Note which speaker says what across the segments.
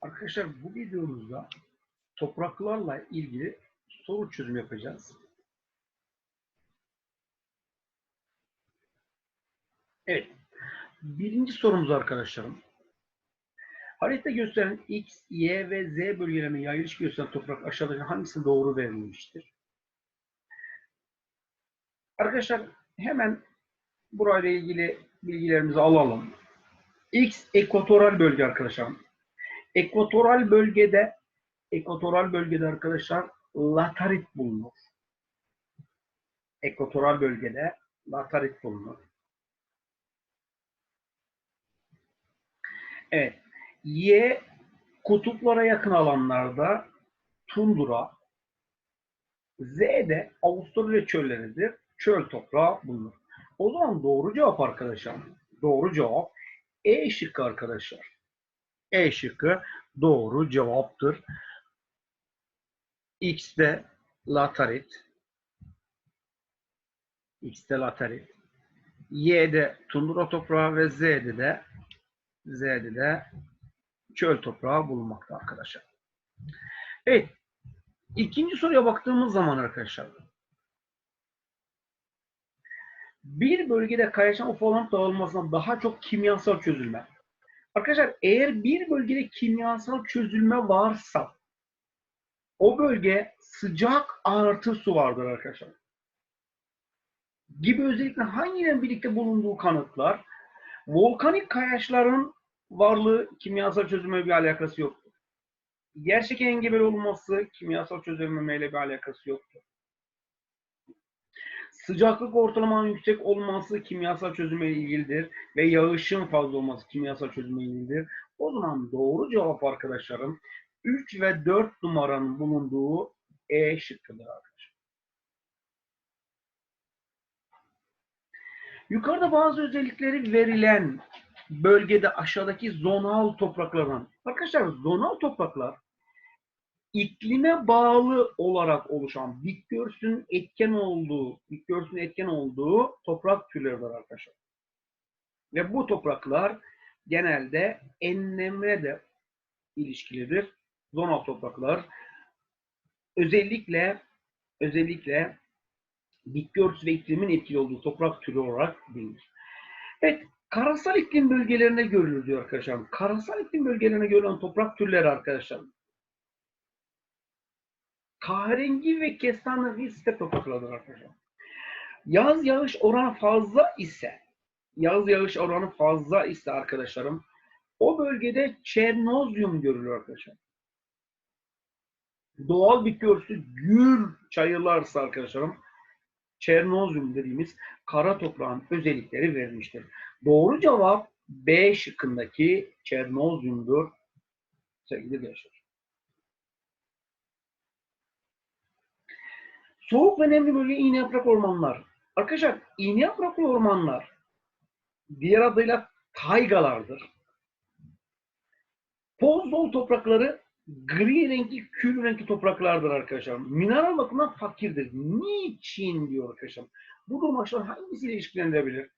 Speaker 1: Arkadaşlar bu videomuzda topraklarla ilgili soru çözüm yapacağız. Evet. Birinci sorumuz arkadaşlarım. Harita gösteren X, Y ve Z bölgelerine yayılış gösteren toprak aşağıdaki hangisi doğru verilmiştir? Arkadaşlar hemen burayla ilgili bilgilerimizi alalım. X ekvatoral bölge arkadaşlar. Ekvatoral bölgede ekvatoral bölgede arkadaşlar latarit bulunur. Ekvatoral bölgede latarit bulunur. Evet. Y kutuplara yakın alanlarda tundra, Z de Avustralya çölleridir. Çöl toprağı bulunur. O zaman doğru cevap arkadaşlar. Doğru cevap E şıkkı arkadaşlar. E şıkkı doğru cevaptır. X'de latarit. X'de latarit. Y'de tundra toprağı ve Z'de de Z'de de çöl toprağı bulunmakta arkadaşlar. Evet. İkinci soruya baktığımız zaman arkadaşlar. Bir bölgede kayaçan ufalanıp dağılmasına daha çok kimyasal çözülme. Arkadaşlar eğer bir bölgede kimyasal çözülme varsa o bölge sıcak artı su vardır arkadaşlar. Gibi özellikle hangiyle birlikte bulunduğu kanıtlar volkanik kayaçların varlığı kimyasal çözülme bir alakası yoktur. Yer engebeli olması kimyasal çözülmemeyle bir alakası yoktur. Sıcaklık ortalamanın yüksek olması kimyasal çözüme ilgilidir ve yağışın fazla olması kimyasal çözüme ilgilidir. O zaman doğru cevap arkadaşlarım 3 ve 4 numaranın bulunduğu E şıkkıdır arkadaşlar. Yukarıda bazı özellikleri verilen bölgede aşağıdaki zonal topraklardan. Arkadaşlar zonal topraklar iklime bağlı olarak oluşan Bitgörs'ün etken olduğu, Bitgörs'ün etken olduğu toprak türleridir arkadaşlar. Ve bu topraklar genelde enlemle de ilişkilidir. Zonal topraklar özellikle özellikle Bitgörs ve iklimin etkili olduğu toprak türü olarak bilinir. Evet, karasal iklim bölgelerine görülür diyor arkadaşlar. Karasal iklim bölgelerine görülen toprak türleri arkadaşlar kahrengi ve kestane iste topraklardır arkadaşlar. Yaz yağış oranı fazla ise yaz yağış oranı fazla ise arkadaşlarım o bölgede çernozyum görülür arkadaşlar. Doğal bitki örtüsü gür çayırlarsa arkadaşlarım çernozyum dediğimiz kara toprağın özellikleri verilmiştir. Doğru cevap B şıkkındaki çernozyumdur sevgili gençler. Soğuk ve nemli bölge iğne yaprak ormanlar. Arkadaşlar iğne yapraklı ormanlar diğer adıyla taygalardır. Poz dolu toprakları gri renkli, kül renkli topraklardır arkadaşlar. Mineral bakımından fakirdir. Niçin diyor arkadaşlar. Bu aşağıdan hangisiyle ilişkilendirilebilir?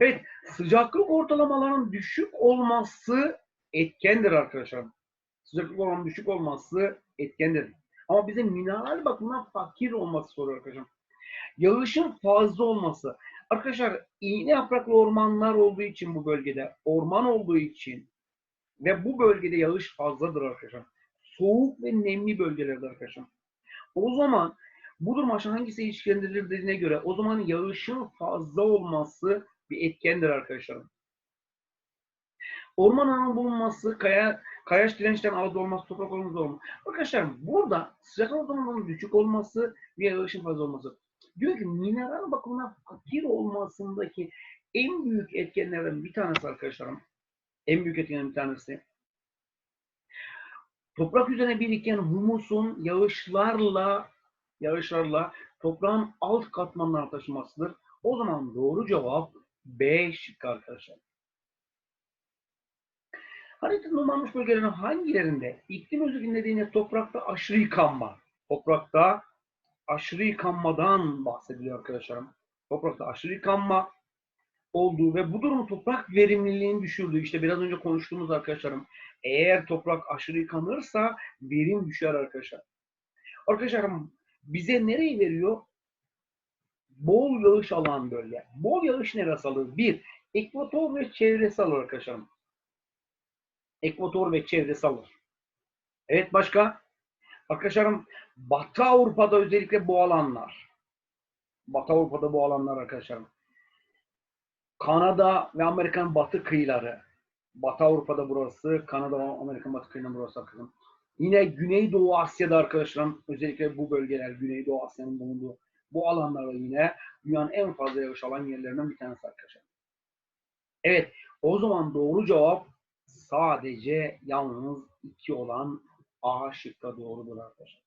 Speaker 1: Evet, sıcaklık ortalamalarının düşük olması etkendir arkadaşlar. Sıcaklık oranının düşük olması etkendir. Ama bize mineral bakımından fakir olması soruyor arkadaşlar. Yağışın fazla olması. Arkadaşlar iğne yapraklı ormanlar olduğu için bu bölgede, orman olduğu için ve bu bölgede yağış fazladır arkadaşlar. Soğuk ve nemli bölgelerde arkadaşlar. O zaman bu durum aşağı hangisi ilişkilendirilir dediğine göre o zaman yağışın fazla olması bir etkendir arkadaşlar. Orman alanı bulunması, kaya, kayaç dirençten az olması, toprak olması olması. Arkadaşlar burada sıcaklık ortalamanın düşük olması ve yağışın fazla olması. Diyor ki mineral bakımından fakir olmasındaki en büyük etkenlerden bir tanesi arkadaşlarım. En büyük etkenlerden bir tanesi. Toprak üzerine biriken humusun yağışlarla yağışlarla toprağın alt katmanlarına taşımasıdır. O zaman doğru cevap B şıkkı arkadaşlar. Haritanın numarlanmış bölgelerinin hangilerinde iklim özürlüğü nedeniyle toprakta aşırı yıkanma, toprakta aşırı yıkanmadan bahsediliyor arkadaşlarım. Toprakta aşırı yıkanma, olduğu ve bu durum toprak verimliliğini düşürdüğü işte biraz önce konuştuğumuz arkadaşlarım eğer toprak aşırı yıkanırsa verim düşer arkadaşlar. Arkadaşlarım bize nereyi veriyor? Bol yağış alan bölge. Bol yağış neresi alır? Bir, ekvator ve çevresi alır arkadaşlarım. Ekvator ve çevresi alır. Evet başka? Arkadaşlarım Batı Avrupa'da özellikle bu alanlar. Batı Avrupa'da bu alanlar arkadaşlarım. Kanada ve Amerikan batı kıyıları. Batı Avrupa'da burası, Kanada ve Amerikan batı kıyıları burası arkadaşlarım. Yine Güneydoğu Asya'da arkadaşlarım, özellikle bu bölgeler, Güneydoğu Asya'nın bulunduğu bu alanlarda yine dünyanın en fazla yağış alan yerlerinden bir tanesi arkadaşlar. Evet, o zaman doğru cevap sadece yalnız iki olan A şıkka doğrudur arkadaşlar.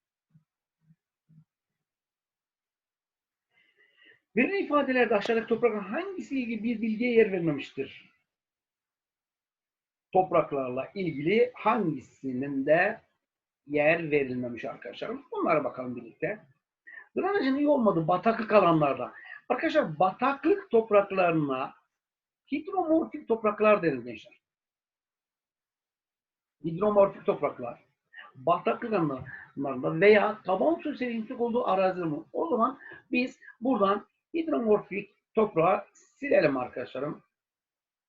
Speaker 1: Verilen ifadelerde aşağıdaki toprakların hangisiyle ilgili bir bilgiye yer verilmemiştir? Topraklarla ilgili hangisinin de yer verilmemiş arkadaşlarım. Bunlara bakalım birlikte. Drenajın iyi olmadığı bataklık alanlarda. Arkadaşlar bataklık topraklarına hidromorfik topraklar denir gençler. Hidromorfik topraklar. Bataklık alanlarında veya taban su yüksek olduğu araziler mi? O zaman biz buradan hidromorfik toprağı silelim arkadaşlarım.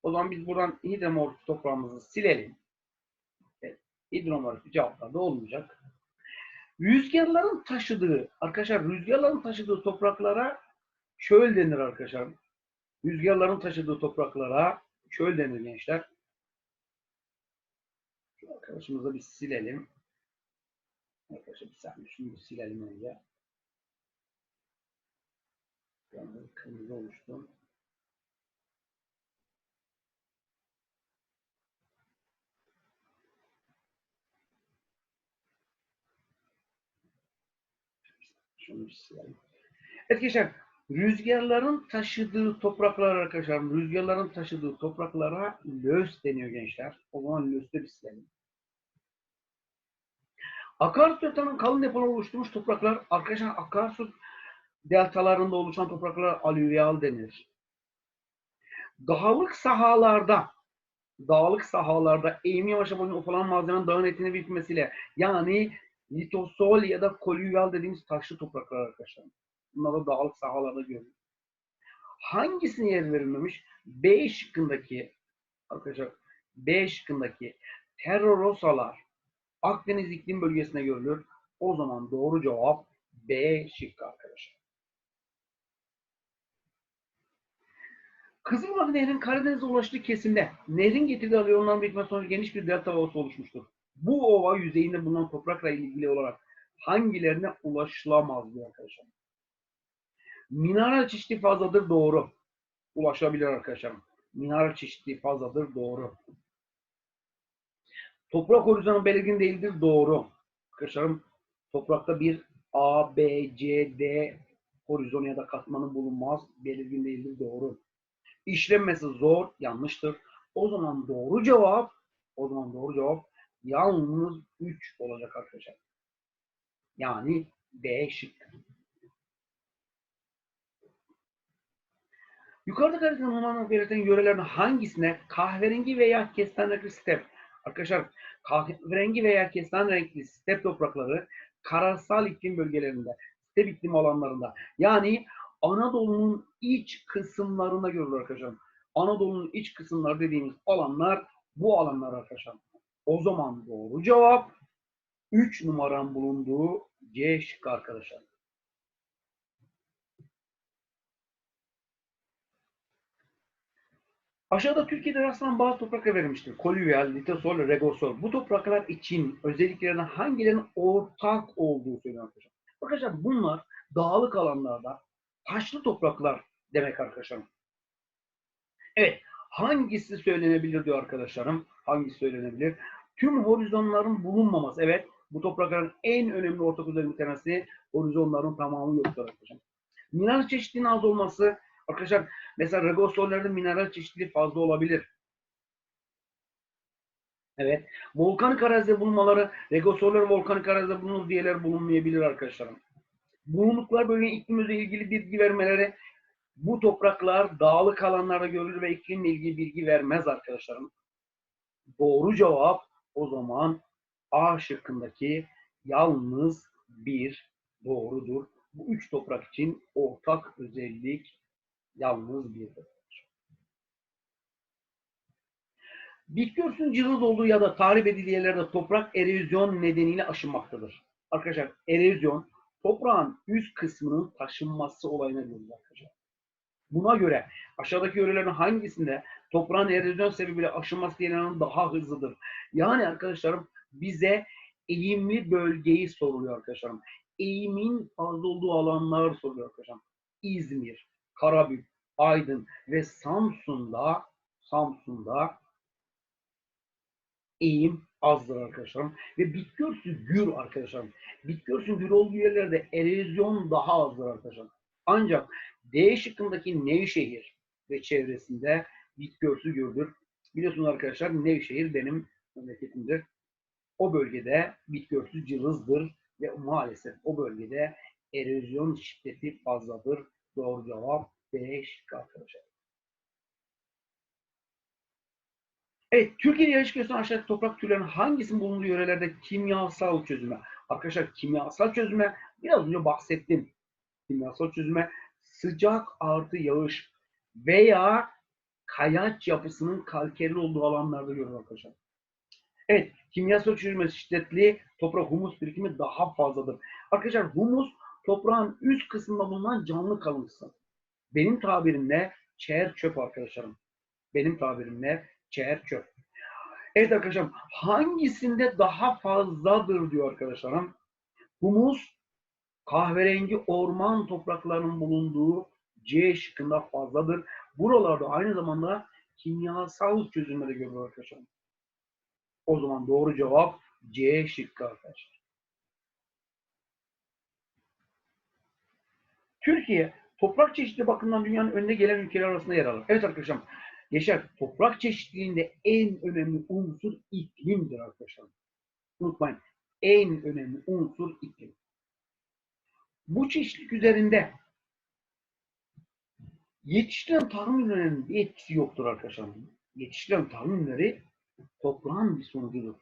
Speaker 1: O zaman biz buradan hidromorfik toprağımızı silelim. Evet, hidromorfik cevaplarda olmayacak. Rüzgarların taşıdığı, arkadaşlar rüzgarların taşıdığı topraklara çöl denir arkadaşlar. Rüzgarların taşıdığı topraklara çöl denir gençler. Şu arkadaşımızı bir silelim. Arkadaşlar bir saniye şunu silelim önce. Yani kırmızı oluştu. Şunu bir silelim. Evet gençler, rüzgarların taşıdığı topraklar arkadaşlar, rüzgarların taşıdığı topraklara lös deniyor gençler. O zaman lös'te bir silelim. Akarsu deltalarının kalın depolar oluşturmuş topraklar, arkadaşlar akarsu deltalarında oluşan topraklar alüvyal denir. Dağlık sahalarda dağlık sahalarda eğimi yavaş boyunca ufalan malzemenin dağın etini bitmesiyle yani litosol ya da kolüvyal dediğimiz taşlı topraklar arkadaşlar. Bunlar da dağlık sahalarda görülür. Hangisine yer verilmemiş? B şıkkındaki arkadaşlar B şıkkındaki terrorosalar Akdeniz iklim bölgesine görülür. O zaman doğru cevap B şıkkı arkadaşlar. Kızılırmak Nehri'nin Karadeniz'e ulaştığı kesimde nehrin getirdiği alüvyonların birikmesi sonucu geniş bir delta ovası oluşmuştur. Bu ova yüzeyinde bulunan toprakla ilgili olarak hangilerine ulaşılamaz diyor arkadaşlar. Mineral çeşitliği fazladır doğru. Ulaşabilir arkadaşlar. Mineral çeşitliği fazladır doğru. Toprak horizonu belirgin değildir doğru. Arkadaşlarım toprakta bir A, B, C, D horizonu ya da katmanı bulunmaz. Belirgin değildir doğru. İşlenmesi zor, yanlıştır. O zaman doğru cevap, o zaman doğru cevap yalnız 3 olacak arkadaşlar. Yani B şıkkı. Yukarıda numaralarını belirten yörelerden hangisine kahverengi veya kestane renkli step? Arkadaşlar kahverengi veya kestane renkli step toprakları karasal iklim bölgelerinde, step iklim alanlarında yani Anadolu'nun iç kısımlarına görülür arkadaşlar. Anadolu'nun iç kısımları dediğimiz alanlar bu alanlar arkadaşlar. O zaman doğru cevap 3 numaran bulunduğu C şıkkı arkadaşlar. Aşağıda Türkiye'de rastlanan bazı topraklar verilmiştir. Kolüvyal, litosol, regosol. Bu topraklar için özelliklerinden hangilerinin ortak olduğu söyleniyor arkadaşlar. Arkadaşlar bunlar dağlık alanlarda taşlı topraklar demek arkadaşlarım. Evet. Hangisi söylenebilir diyor arkadaşlarım. Hangisi söylenebilir? Tüm horizonların bulunmaması. Evet. Bu toprakların en önemli ortak özelliği bir tanesi horizonların tamamı yoktur arkadaşlar. Mineral çeşitliliğinin az olması. Arkadaşlar mesela regosollerde mineral çeşitliliği fazla olabilir. Evet. Volkanik arazide bulunmaları, regosoller volkanik arazide bulunur diğerler bulunmayabilir arkadaşlarım bulundukları bölgenin iklim ile ilgili bilgi vermeleri Bu topraklar dağlık alanlarda görülür ve iklimle ilgili bilgi vermez arkadaşlarım. Doğru cevap o zaman A şıkkındaki yalnız bir doğrudur. Bu üç toprak için ortak özellik yalnız birdir. Bitki örtüsünün cılız olduğu ya da tarif edildiği yerlerde toprak erozyon nedeniyle aşınmaktadır. Arkadaşlar erozyon toprağın üst kısmının taşınması olayına görülür arkadaşlar. Buna göre aşağıdaki yörelerin hangisinde toprağın erozyon sebebiyle aşınması diğerlerinden daha hızlıdır? Yani arkadaşlarım bize eğimli bölgeyi soruluyor arkadaşlarım. Eğimin fazla olduğu alanlar soruluyor arkadaşlarım. İzmir, Karabük, Aydın ve Samsun'da Samsun'da eğim azdır arkadaşlarım. Ve bitki örtüsü gür arkadaşlarım. Bitki örtüsünün gür olduğu yerlerde erozyon daha azdır arkadaşlarım. Ancak D şıkkındaki Nevşehir ve çevresinde bitki örtüsü gürdür. Biliyorsunuz arkadaşlar Nevşehir benim memleketimdir. O bölgede bitki örtüsü cılızdır ve maalesef o bölgede erozyon şiddeti fazladır. Doğru cevap B şıkkı arkadaşlar. Evet, Türkiye'de yarış gösteren aşağıdaki toprak türlerinin hangisinin bulunduğu yörelerde kimyasal çözüme? Arkadaşlar kimyasal çözüme biraz önce bahsettim. Kimyasal çözüme sıcak artı yağış veya kayaç yapısının kalkerli olduğu alanlarda görülür arkadaşlar. Evet, kimyasal çözülme şiddetli toprak humus birikimi daha fazladır. Arkadaşlar humus toprağın üst kısmında bulunan canlı kalıntısı. Benim tabirimle çer çöp arkadaşlarım. Benim tabirimle çer çöp. Evet arkadaşlarım hangisinde daha fazladır diyor arkadaşlarım. Humus kahverengi orman topraklarının bulunduğu C şıkkında fazladır. Buralarda aynı zamanda kimyasal çözülmede görülür arkadaşlarım. O zaman doğru cevap C şıkkı arkadaşlar. Türkiye toprak çeşitli bakımından dünyanın önde gelen ülkeler arasında yer alır. Evet arkadaşlar. Yaşar, toprak çeşitliliğinde en önemli unsur iklimdir arkadaşlar. Unutmayın. En önemli unsur iklim. Bu çeşitlilik üzerinde yetiştirilen tarım ürünlerinin bir etkisi yoktur arkadaşlar. Yetiştirilen tarım ürünleri toprağın bir sonucudur.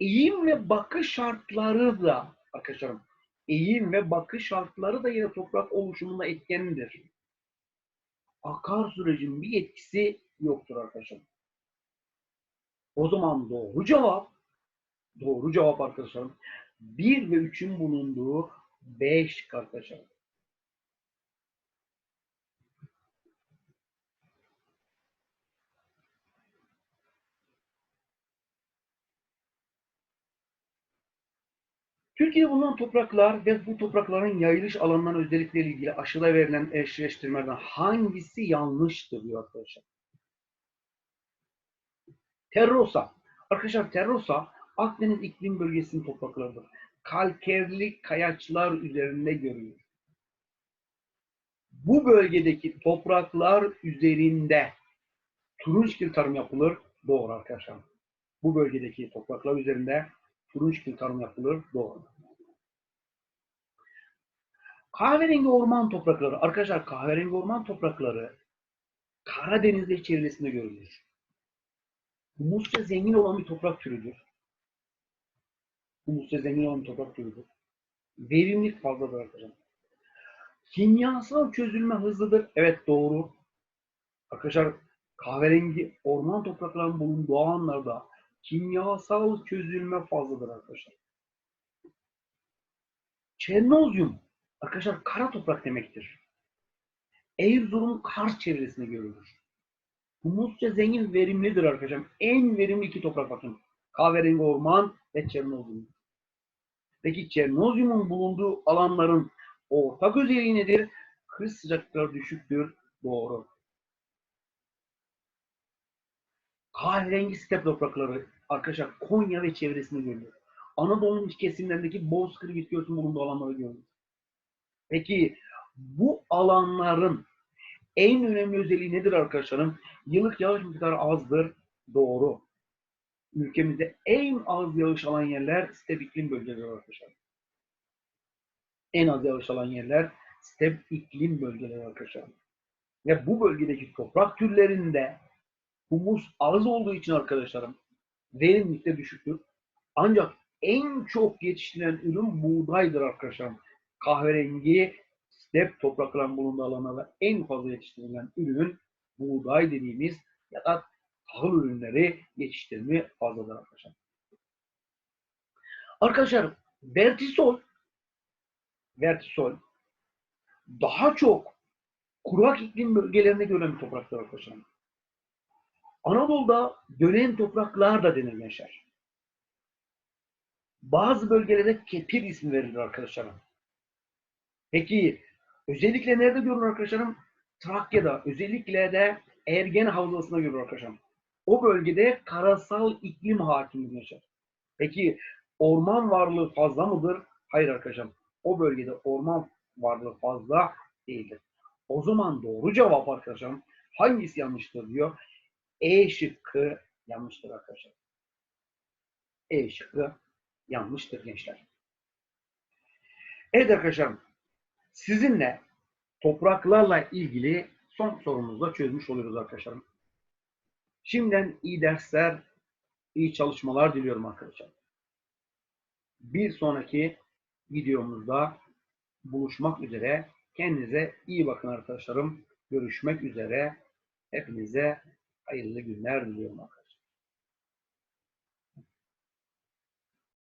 Speaker 1: Eğim ve bakış şartları da arkadaşlarım, eğim ve bakış şartları da yine toprak oluşumunda etkenlidir. Akar sürecin bir etkisi yoktur arkadaşlar. O zaman doğru cevap, doğru cevap arkadaşlarım, 1 ve 3'ün bulunduğu 5 arkadaşlar. Türkiye'de bulunan topraklar ve bu toprakların yayılış alanlarının özellikleriyle ilgili aşıda verilen eşleştirmelerden hangisi yanlıştır diyor arkadaşlar. Terrosa. Arkadaşlar Terrosa Akdeniz iklim bölgesinin topraklarıdır. Kalkerli kayaçlar üzerinde görülür. Bu bölgedeki topraklar üzerinde turunçgil tarım yapılır. Doğru arkadaşlar. Bu bölgedeki topraklar üzerinde turunçgil tarım yapılır. Doğru. Kahverengi orman toprakları. Arkadaşlar kahverengi orman toprakları Karadeniz ve çevresinde görülür. Humusça zengin olan bir toprak türüdür. Humusça zengin olan bir toprak türüdür. Verimlilik fazladır arkadaşlar. Kimyasal çözülme hızlıdır. Evet doğru. Arkadaşlar kahverengi orman topraklarının bulunduğu alanlarda kimyasal çözülme fazladır arkadaşlar. Çernozyum arkadaşlar kara toprak demektir. Erzurum Kars çevresinde görülür. Humusça zengin verimlidir arkadaşlar. En verimli iki toprak bakın. Kahverengi orman ve Çernozyum. Peki Çernozyum'un bulunduğu alanların ortak özelliği nedir? Kış sıcaklıkları düşüktür. Doğru. Kahverengi step toprakları arkadaşlar Konya ve çevresinde görülür. Anadolu'nun kesimlerindeki bozkır bitki örtüsünün bulunduğu alanlarda görülür. Peki bu alanların en önemli özelliği nedir arkadaşlarım? Yıllık yağış miktarı azdır. Doğru. Ülkemizde en az yağış alan yerler step iklim bölgeleri arkadaşlar. En az yağış alan yerler step iklim bölgeleri arkadaşlar. ve bu bölgedeki toprak türlerinde humus az olduğu için arkadaşlarım verimlilik de düşüktür. Ancak en çok yetiştirilen ürün buğdaydır arkadaşlar. Kahverengi step toprakların bulunduğu alanlarda en fazla yetiştirilen ürün buğday dediğimiz ya da tahıl ürünleri yetiştirme fazladır arkadaşlar. Arkadaşlar vertisol vertisol daha çok kurak iklim bölgelerine göre bir topraktır arkadaşlar. Anadolu'da dönen topraklar da denir gençler. Bazı bölgelere kepir ismi verilir arkadaşlarım. Peki özellikle nerede görülür arkadaşlarım? Trakya'da, özellikle de Ergen Havzası'nda görülür arkadaşlarım. O bölgede karasal iklim hakimdir gençler. Peki orman varlığı fazla mıdır? Hayır arkadaşlarım. O bölgede orman varlığı fazla değildir. O zaman doğru cevap arkadaşlarım hangisi yanlıştır diyor. E şıkkı yanlıştır arkadaşlar. E şıkkı yanlıştır gençler. Evet arkadaşlar sizinle topraklarla ilgili son sorumuzu da çözmüş oluyoruz arkadaşlarım. Şimdiden iyi dersler, iyi çalışmalar diliyorum arkadaşlar. Bir sonraki videomuzda buluşmak üzere. Kendinize iyi bakın arkadaşlarım. Görüşmek üzere. Hepinize hayırlı günler diliyorum arkadaşlar.